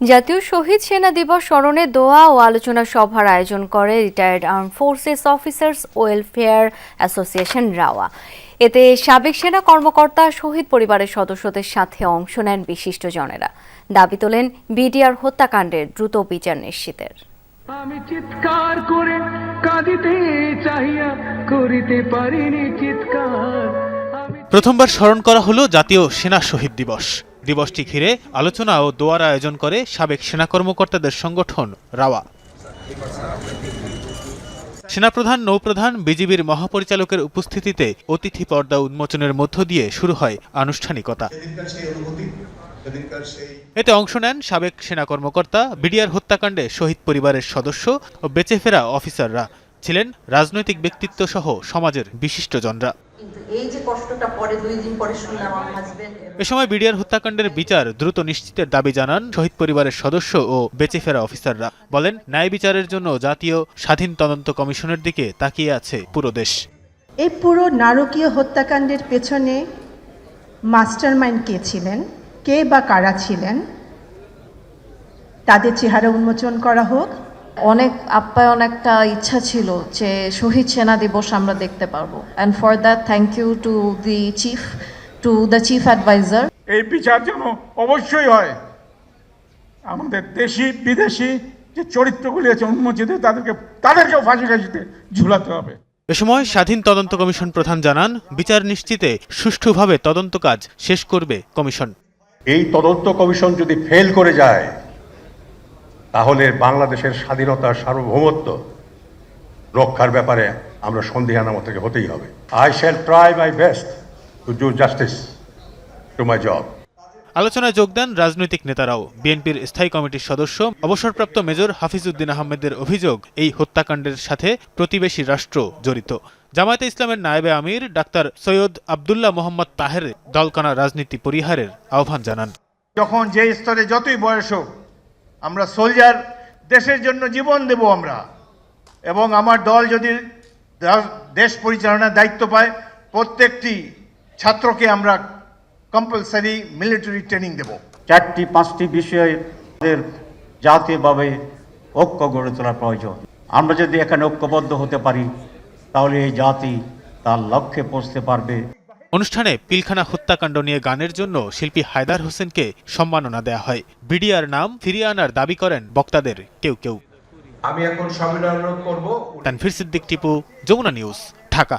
জাতীয় শহীদ সেনা দিবস স্মরণে দোয়া ও আলোচনা সভার আয়োজন করে retired arm forces officers welfare association rava. এতে সাবেক সেনা কর্মকর্তা শহীদ পরিবারের সদস্যদের সাথে অংশ নেন বিশিষ্টজনেরা। দাবি তোলেন বিডিআর হত্যাকাণ্ডের দ্রুত বিচার নিশ্চিতের। আমি চিৎকার করে কাঁদিতে চাহিয়া করিতে পারিনি চিৎকার। প্রথমবার স্মরণ করা হলো জাতীয় সেনা শহীদ দিবস। দিবসটি ঘিরে আলোচনা ও দোয়ার আয়োজন করে সাবেক সেনা কর্মকর্তাদের সংগঠন রাওয়া। সেনাপ্রধান, নৌপ্রধান, বিজিবির মহাপরিচালকের উপস্থিতিতে অতিথি পর্দা উন্মোচনের মধ্য দিয়ে শুরু হয় আনুষ্ঠানিকতা। এতে অংশ নেন সাবেক সেনা কর্মকর্তা বিডিআর হত্যাকাণ্ডে শহীদ পরিবারের সদস্য ও বেঁচে ফেরা অফিসাররা। ছিলেন রাজনৈতিক ব্যক্তিত্ব সহ সমাজের বিশিষ্টজনরা। কিন্তু এই যে কষ্টটা পরে দুই দিন পরে শুনলাম আমার হাজবেন্ড এ সময় বিডিআর হত্যাকাণ্ডের বিচার দ্রুত নিশ্চিতের দাবি জানান শহীদ পরিবারের সদস্য ও বেঁচে ফেরা অফিসাররা। বলেন ন্যায় বিচারের জন্য জাতীয় স্বাধীন তদন্ত কমিশনের দিকে তাকিয়ে আছে পুরো দেশ। এই পুরো নারকীয় হত্যাকাণ্ডের পেছনে মাস্টারমাইন্ড কে ছিলেন? কে বা কারা ছিলেন? তাদের চেহারা উন্মোচন করা হোক অনেক আপ্যায়ন একটা ইচ্ছা ছিল যে শহীদ সেনা দিবস আমরা দেখতে পারব। And for that thank you to the chief to the chief adviser এই বিচার যেন অবশ্যই হয়। আমাদের দেশি বিদেশি যে চরিত্রগুলি আছে উন্মোচিত তাদেরকে তাদেরকেও ফাঁসি কাশিতে ঝুলাতে হবে। এ সময় স্বাধীন তদন্ত কমিশন প্রধান জানান বিচার নিশ্চিতে সুষ্ঠুভাবে তদন্ত কাজ শেষ করবে কমিশন। এই তদন্ত কমিশন যদি ফেল করে যায় তাহলে বাংলাদেশের স্বাধীনতা সার্বভৌমত্ব রক্ষার ব্যাপারে আমরা সন্দেহানামা থেকে হতেই হবে। I shall try my best to do justice to my job আলোচনায় যোগ দেন রাজনৈতিক নেতারাও। বিএনপির স্থায়ী কমিটির সদস্য অবসরপ্রাপ্ত মেজর হাফিজউদ্দিন আহমেদের অভিযোগ এই হত্যাকাণ্ডের সাথে প্রতিবেশী রাষ্ট্র জড়িত। জামায়াতে ইসলামের নায়েবে আমির ডাক্তার সৈয়দ আবদুল্লাহ মোহাম্মদ তাহের দলকানা রাজনীতি পরিহারের আহ্বান জানান। যখন যে স্তরে যতই বয়স হোক আমরা সোলজার দেশের জন্য জীবন দেব আমরা। এবং আমার দল যদি দেশ পরিচালনার দায়িত্ব পায়, প্রত্যেকটি ছাত্রকে আমরা কম্পালসারি মিলিটারি ট্রেনিং দেব। চারটি, পাঁচটি বিষয়ে আমাদের জাতীয়ভাবে ঐক্য গড়ে তোলা প্রয়োজন। আমরা যদি এখানে ঐক্যবদ্ধ হতে পারি, তাহলে এই জাতি তার লক্ষ্যে পৌঁছতে পারবে। অনুষ্ঠানে পিলখানা হত্যাকাণ্ড নিয়ে গানের জন্য শিল্পী হায়দার হোসেনকে সম্মাননা দেয়া হয়। বিডিআর নাম ফিরিয়ে আনার দাবি করেন বক্তাদের কেউ কেউ। আমি এখন সম্মেলন অনুরোধ করব। তানফির সিদ্দিক টিপু যমুনা নিউজ ঢাকা।